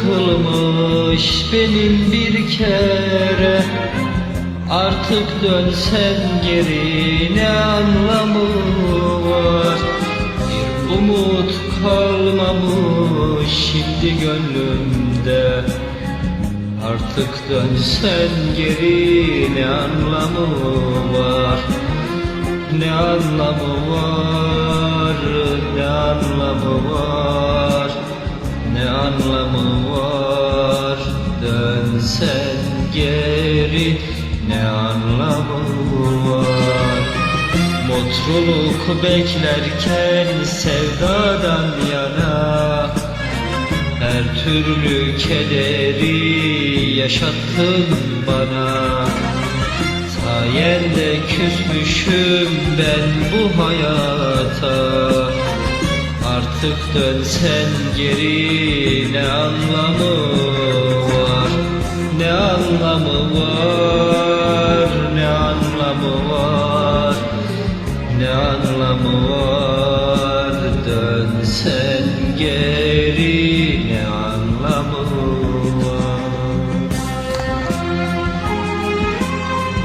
kalmış benim bir kere. Artık dönsen geri ne anlamı var? Bir umut kalmamış şimdi gönlümde. Artık dönsen geri ne anlamı var? Ne anlamı var ne anlamı var anlamı var. Dönsen geri ne anlamı var? Mutluluk beklerken sevdadan yana Her türlü kederi yaşattın bana. Sayende küsmüşüm ben bu hayata Artık dönsen geri ne anlamı var? Ne anlamı var? Ne anlamı var? Ne anlamı var? Dönsen geri